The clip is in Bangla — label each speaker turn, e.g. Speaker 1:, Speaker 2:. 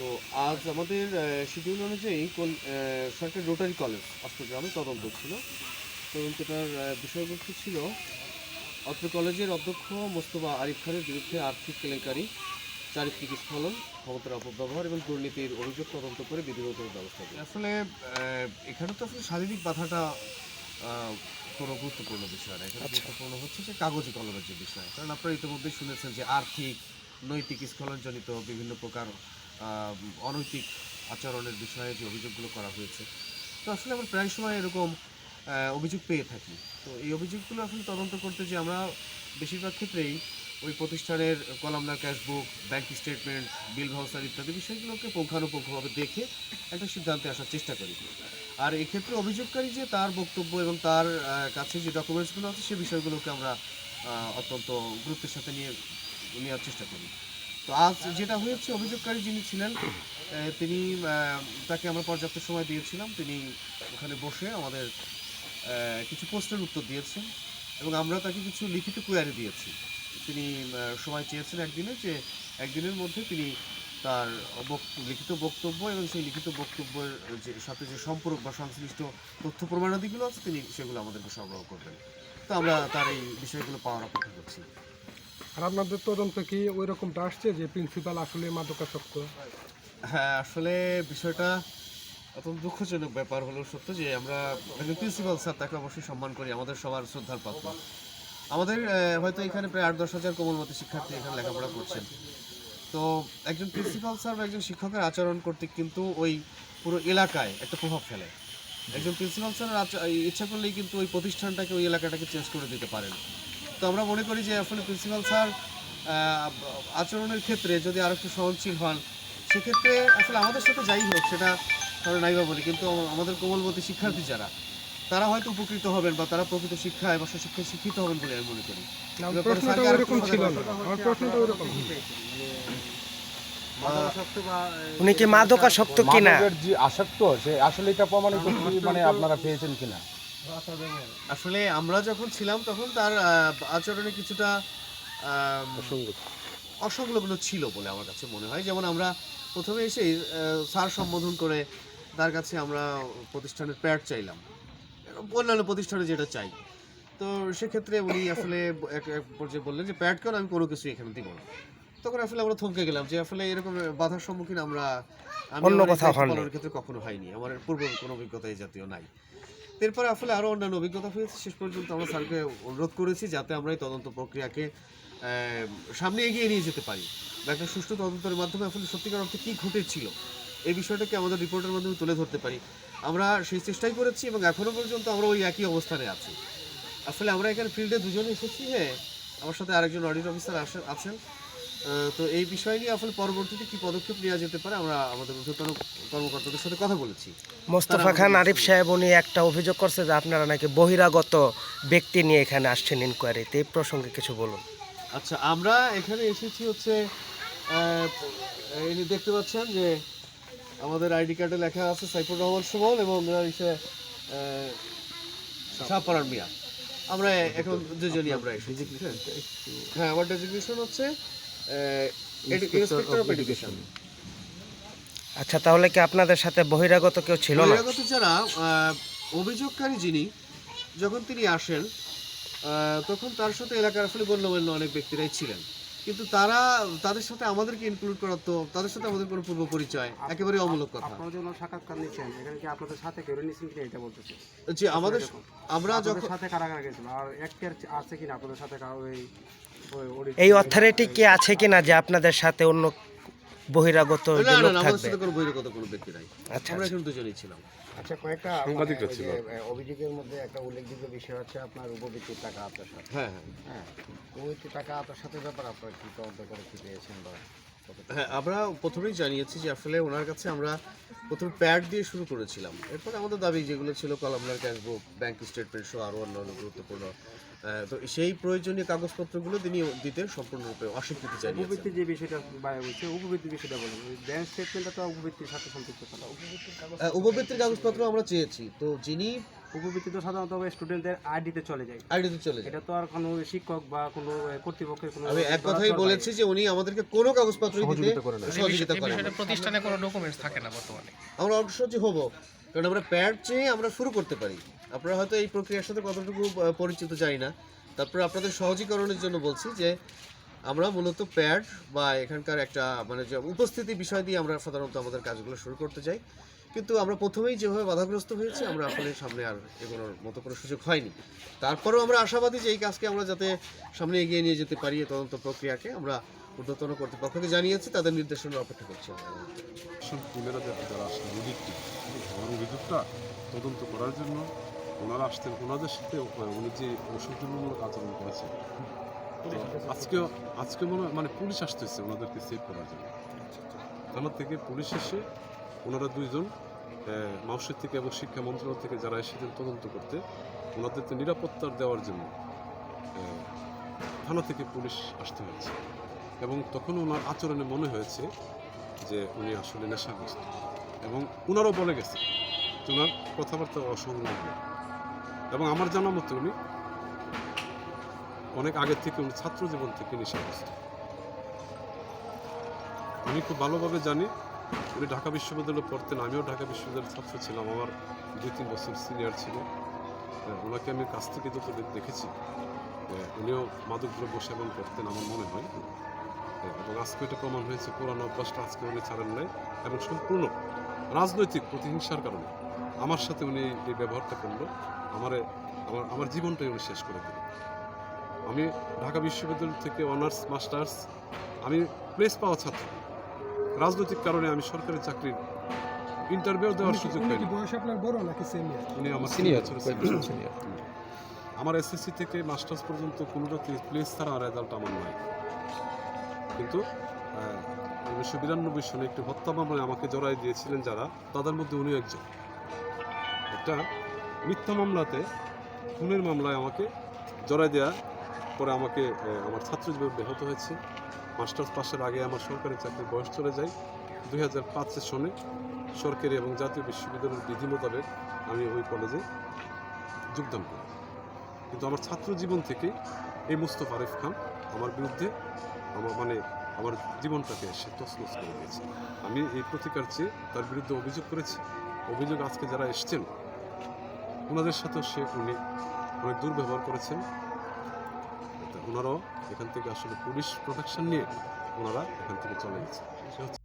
Speaker 1: তো আজ আমাদের শিডিউল অনুযায়ী কোন সরকারি রোটারি কলেজ অষ্টগ্রামে তদন্ত ছিল। তদন্তটার বিষয়বস্তু ছিল অত্র কলেজের অধ্যক্ষ মোস্তফা আরিফ খানের বিরুদ্ধে আর্থিক কেলেঙ্কারি চারিত্রিক স্খলন ক্ষমতার অপব্যবহার এবং দুর্নীতির অভিযোগ তদন্ত করে বিধিগত ব্যবস্থা। আসলে এখানে তো আসলে শারীরিক বাধাটা কোনো গুরুত্বপূর্ণ বিষয় না। এখানে গুরুত্বপূর্ণ হচ্ছে যে কাগজি কলমের যে বিষয়। কারণ আপনারা ইতিমধ্যেই শুনেছেন যে আর্থিক নৈতিক স্খলনজনিত বিভিন্ন প্রকার অনৈতিক আচরণের বিষয়ে যে অভিযোগগুলো করা হয়েছে। তো আসলে আমরা প্রায় সময় এরকম অভিযোগ পেয়ে থাকি। তো এই অভিযোগগুলো আসলে তদন্ত করতে যে আমরা বেশিরভাগ ক্ষেত্রেই ওই প্রতিষ্ঠানের columnar cashbook, bank statement, bill voucher ইত্যাদি বিষয়গুলোকে পুঙ্খানুপুঙ্খভাবে দেখে একটা সিদ্ধান্তে আসার চেষ্টা করি। আর এক্ষেত্রে অভিযোগকারী যে তার বক্তব্য এবং তার কাছে যে ডকুমেন্টসগুলো আছে, সে বিষয়গুলোকে আমরা অত্যন্ত গুরুত্বের সাথে নিয়ে, নেওয়ার চেষ্টা করি। তো আজ যেটা হয়েছে, অভিযোগকারী যিনি ছিলেন তিনি তাকে আমরা পর্যাপ্ত সময় দিয়েছিলাম। তিনি ওখানে বসে আমাদের কিছু প্রশ্নের উত্তর দিয়েছেন এবং আমরা তাকে কিছু লিখিত কোয়ারি দিয়েছি। তিনি সময় চেয়েছেন একদিনে যে একদিনের মধ্যে তিনি তার লিখিত বক্তব্য এবং সেই লিখিত বক্তব্যের যে, সাথে যে সম্পর্ক বা সংশ্লিষ্ট তথ্য প্রমাণাদিগুলো আছে, তিনি সেগুলো আমাদেরকে সরবরাহ করবেন। তো আমরা তার এই বিষয়গুলো পাওয়ার অপেক্ষা করছি।
Speaker 2: আর আপনাদের তদন্ত কি ওই রকমটা আসছে যে প্রিন্সিপাল আসলে মাদকাসক্ত?
Speaker 1: হ্যাঁ আসলে বিষয়টা অত্যন্ত দুঃখজনক ব্যাপার হলেও সত্য যে আমরা প্রিন্সিপাল, স্যার, তাকে অবশ্যই সম্মান করি, আমাদের সবার শ্রদ্ধার পাত্র। আমাদের হয়তো এখানে প্রায় আট দশ হাজার কোমলমতি শিক্ষার্থী এখানে লেখাপড়া করছেন। তো একজন প্রিন্সিপাল, স্যার বা একজন শিক্ষকের আচরণ করতে কিন্তু ওই পুরো এলাকায় একটা প্রভাব ফেলে। একজন প্রিন্সিপাল, স্যারের আচ- ইচ্ছা করলেই কিন্তু ওই প্রতিষ্ঠানটাকে, ওই এলাকাটাকে চেঞ্জ করে দিতে পারেন। তো আমরা মনে করি যে আসলে প্রিন্সিপাল স্যার আচরণের ক্ষেত্রে যদি আর একটু সহনশীল হন সেক্ষেত্রে আসলে আমাদের সাথে যাই হোক সেটা আমরা নাইবা বলি কিন্তু আমাদের কোমলমতি শিক্ষার্থী যারা তারা হয়তো উপকৃত হবেন বা তারা প্রকৃত শিক্ষায় বা শিক্ষায় শিক্ষিত হবেন বলে আমি মনে করি।
Speaker 3: উনি কি মাদকাসক্ত কিনা?
Speaker 4: যে আসক্ত সে আসলে এটা প্রমাণিত মানে আপনারা পেয়েছেন কিনা?
Speaker 1: আসলে আমরা যখন ছিলাম তখন তার আচরণে কিছুটা অসংলগ্ন ছিল বলে আমার কাছে মনে হয়। যেমন আমরা প্রথমে এসে স্যার সম্বোধন করে তার কাছে আমরা প্রতিষ্ঠানের প্যাড চাইলাম। অন্যান্য প্রতিষ্ঠানে যেটা চাই। তো সেক্ষেত্রে উনি আসলে এক এক পর্যায়ে বললেন যে প্যাড কেন? আমি কোনো কিছু এখানে দিব না। তখন আসলে আমরা থমকে গেলাম যে আসলে এরকম বাধার সম্মুখীন আমরা
Speaker 3: অন্য।
Speaker 1: পালনের ক্ষেত্রে কখনো হয়নি। আমার পূর্ব কোনো অভিজ্ঞতা এই জাতীয় নাই। এরপরে আসলে আরও অন্যান্য অভিজ্ঞতা হয়েছে শেষ পর্যন্ত আমরা স্যারকে অনুরোধ করেছি যাতে আমরা এই তদন্ত প্রক্রিয়াকে সামনে এগিয়ে নিয়ে যেতে পারি। বা একটা সুষ্ঠু তদন্তের মাধ্যমে আসলে সত্যিকার অর্থে কী ঘটেছিল, এই বিষয়টাকে আমাদের রিপোর্টের মাধ্যমে তুলে ধরতে পারি। আমরা সেই চেষ্টাই করেছি এবং এখনও পর্যন্ত আমরা ওই একই অবস্থানে আছি। আসলে আমরা এখানে ফিল্ডে দুজনে এসেছি হ্যাঁ। আমার সাথে আরেকজন অডিট অফিসার আছেন। তো এই বিষয় নিয়ে আসলে পরবর্তীতে কি পদক্ষেপ নেওয়া যেতে পারে আমরা আমাদের ঊর্ধ্বতন কর্মকর্তাদের সাথে কথা বলেছি।
Speaker 3: মোস্তফা খান আরিফ সাহেব উনি একটা অভিযোগ করছে যে আপনারা নাকি বহিরাগত ব্যক্তি নিয়ে এখানে আসছেন ইনকোয়ারিতে এই প্রসঙ্গে কিছু বলুন।
Speaker 1: আচ্ছা আমরা এখানে এসেছি হচ্ছে এই দেখতে পাচ্ছেন যে আমাদের আইডি কার্ডে লেখা আছে সাইফুর রহমান সুমন এবং শাহপাড়ার মিয়া। আমরা এখন দুজনই আমরা এসেছি। হ্যাঁ। হ্যাঁ আমার ডেজিগনেশন হচ্ছে ইন্সপেক্টর অফ এডুকেশন
Speaker 3: আচ্ছা তাহলে কি আপনাদের সাথে বহিরাগত কেউ ছিল না?
Speaker 1: বহিরাগত যারা অভিযোগকারী যিনি যখন তিনি আসেন তখন তার সাথে এলাকার আসলে গণ্যমান্য অনেক ব্যক্তিরাই ছিলেন। কিন্তু তারা তাদের সাথে আমাদেরকে ইনক্লুড করার তো তাদের সাথে আমাদের কোনো পূর্ব পরিচয় একেবারে অমূলক কথা।
Speaker 5: আপনারা যখন সাক্ষাৎকার নিচ্ছেন এখানে কি আপনাদের সাথে কেউ নিচ্ছেন কিনা এটা বলতেছি?
Speaker 1: যে আমাদের আমরা যখন
Speaker 5: সাথে কারা কারা গেছিল? আর এক আছে কিনা আপনাদের সাথে কারও
Speaker 3: এই অথরিটি কি আছে কিনা যে আপনাদের সাথে অন্য বহিরাগত যে লোক থাকবে?
Speaker 1: বহিরাগত কোনো ব্যক্তি নাই।
Speaker 3: আচ্ছা
Speaker 1: আমরা
Speaker 3: আচ্ছা।
Speaker 1: এখন দুজনেই ছিলাম।
Speaker 6: আচ্ছা কয়েকটা
Speaker 4: সাংবাদিকরা ছিল।
Speaker 6: ওই যে, আহ, অভিযোগের মধ্যে একটা উল্লেখযোগ্য বিষয় হচ্ছে আপনার উপবৃত্তির টাকা
Speaker 1: হ্যাঁ হ্যাঁ।
Speaker 6: হ্যাঁ উপবৃত্তির টাকা আত্মসাতের ব্যাপার আপনারা কি তদন্ত করে কি পেয়েছেন বা
Speaker 1: হ্যাঁ আমরা প্রথমেই জানিয়েছি যে আসলে ওনার কাছে আমরা প্রথমে প্যাড দিয়ে শুরু করেছিলাম। এরপরে আমাদের দাবি যেগুলো ছিল কলামনার ক্যাশবুক ব্যাংক স্টেটমেন্ট সহ আরও অন্যান্য গুরুত্বপূর্ণ তো সেই প্রয়োজনীয় কাগজপত্রগুলো তিনি দিতে সম্পূর্ণরূপে অস্বীকৃতি জানিয়েছেন।
Speaker 5: উপবৃত্তির যে বিষয়টা বাইরে বলছে উপবৃত্তির বিষয়টা বলেন। ব্যাংক স্টেটমেন্টটা তো উপবৃত্তির সাথে সম্পৃক্ত করা উপবৃত্তির
Speaker 1: কাগজপত্র আমরা চেয়েছি। তো যিনি
Speaker 5: উপবৃত্তি তো সাধারণত স্টুডেন্টদের আইডিতে চলে যায়।
Speaker 1: আইডিতে চলে যায়।
Speaker 5: এটা তো আর কোনো শিক্ষক বা কোনো কর্তৃপক্ষের কোনো
Speaker 1: আমি এক কথাই বলেছি যে উনি আমাদেরকে কোনো কাগজপত্র দিতে সহযোগিতা করেন না।
Speaker 3: প্রতিষ্ঠানে কোনো ডকুমেন্টস থাকে না বর্তমানে।
Speaker 1: আমরা অগ্রসর হব কারণ আমরা প্যাড চেয়ে আমরা শুরু করতে পারি। আপনারা হয়তো এই প্রক্রিয়ার সাথে কতটুকু পরিচিত জানি না। তারপরে আপনাদের সহজীকরণের জন্য বলছি যে, আমরা মূলত প্যাড বা এখানকার একটা মানে যে উপস্থিতি বিষয় দিয়ে আমরা সাধারণত আমাদের কাজগুলো শুরু করতে চাই কিন্তু আমরা প্রথমেই যেভাবে বাধাগ্রস্ত হয়েছি, আমরা আসলে সামনে আর এগোনোর মতো কোনো সুযোগ হয়নি। তারপরেও আমরা আশাবাদী যে এই কাজকে আমরা যাতে সামনে এগিয়ে নিয়ে যেতে পারি তদন্ত প্রক্রিয়াকে আমরা ঊর্ধ্বতন কর্তৃপক্ষকে জানিয়েছি, তাদের নির্দেশনার অপেক্ষা করছি আমরা।
Speaker 7: তদন্ত করার জন্য ওনারা আসতেন ওনাদের সাথে উনি যে অসন্তোষমূলক আচরণ করেছেন। আজকে আজকে মনে হয় মানে পুলিশ আসতেছে ওনাদেরকে সেভ করার জন্য। থানা থেকে পুলিশ এসে ওনারা দুইজন মাউসের থেকে এবং শিক্ষা মন্ত্রণালয় থেকে যারা এসেছেন তদন্ত করতে ওনাদেরকে নিরাপত্তার দেওয়ার জন্য থানা থেকে পুলিশ আসতে হয়েছে। এবং তখন ওনার আচরণে মনে হয়েছে যে উনি আসলে নেশাগ্রস্ত। এবং ওনারও বলে গেছে ওনার কথাবার্তা অসংলগ্ন। এবং আমার জানা মতো উনি অনেক আগে থেকে উনি ছাত্র জীবন থেকে নেশাগ্রস্ত আমি খুব ভালোভাবে জানি উনি ঢাকা বিশ্ববিদ্যালয়ে পড়তেন আমিও ঢাকা বিশ্ববিদ্যালয়ের ছাত্র ছিলাম আমার দুই তিন বছর সিনিয়র ছিল। আহ, ওনাকে আমি কাছ থেকে যত দেখেছি আহ, উনিও মাদকদ্রব্য সেবন করতেন আমার মনে হয়। হ্যাঁ, এবং আজকে এটা প্রমাণ হয়েছে পুরানো অভ্যাসটা আজকে উনি ছাড়েন নাই এবং সম্পূর্ণ রাজনৈতিক প্রতিহিংসার কারণে আমার সাথে উনি এই ব্যবহারটা করল। আমারে আমার আমার জীবনটাই উনি শেষ করে দিল আমি ঢাকা বিশ্ববিদ্যালয় থেকে অনার্স মাস্টার্স আমি প্লেস পাওয়া ছাত্র। রাজনৈতিক কারণে আমি সরকারি চাকরির ইন্টারভিউ দেওয়ার সুযোগ পাইনি।
Speaker 2: বয়সে আপনার বড় নাকি সিনিয়র
Speaker 7: উনি আমার সিনিয়র সিনিয়র আমার এসএসসি থেকে মাস্টার্স পর্যন্ত কোনোটাতে প্লেস ছাড়া রেজাল্ট আমার নাই। কিন্তু উনিশশো বিরানব্বই সনে একটি হত্যা মামলায় আমাকে জড়াই দিয়েছিলেন যারা তাদের মধ্যে উনি একজন। একটা মিথ্যা মামলাতে খুনের মামলায় আমাকে জড়াই দেওয়া পরে আমাকে আমার ছাত্র জীবন ব্যাহত হয়েছে। মাস্টার্স পাশের আগে আমার সরকারি চাকরির বয়স চলে যায়। দুই হাজার পাঁচের সনে সরকারি এবং জাতীয় বিশ্ববিদ্যালয়ের বিধি মোতাবেক আমি ওই কলেজে যোগদান করি। কিন্তু আমার ছাত্র জীবন থেকে এই মুস্তফা আরিফ খান আমার বিরুদ্ধে আমার মানে আমার জীবনটাকে সে তছনছ করে দিয়েছে। আমি এই প্রতিকার চেয়ে তার বিরুদ্ধে অভিযোগ করেছি। অভিযোগ আজকে যারা এসছেন ওনাদের সাথেও সে উনি অনেক দুর্ব্যবহার করেছেন। ওনারাও এখান থেকে আসলে পুলিশ প্রোটেকশন নিয়ে ওনারা এখান থেকে চলে গেছে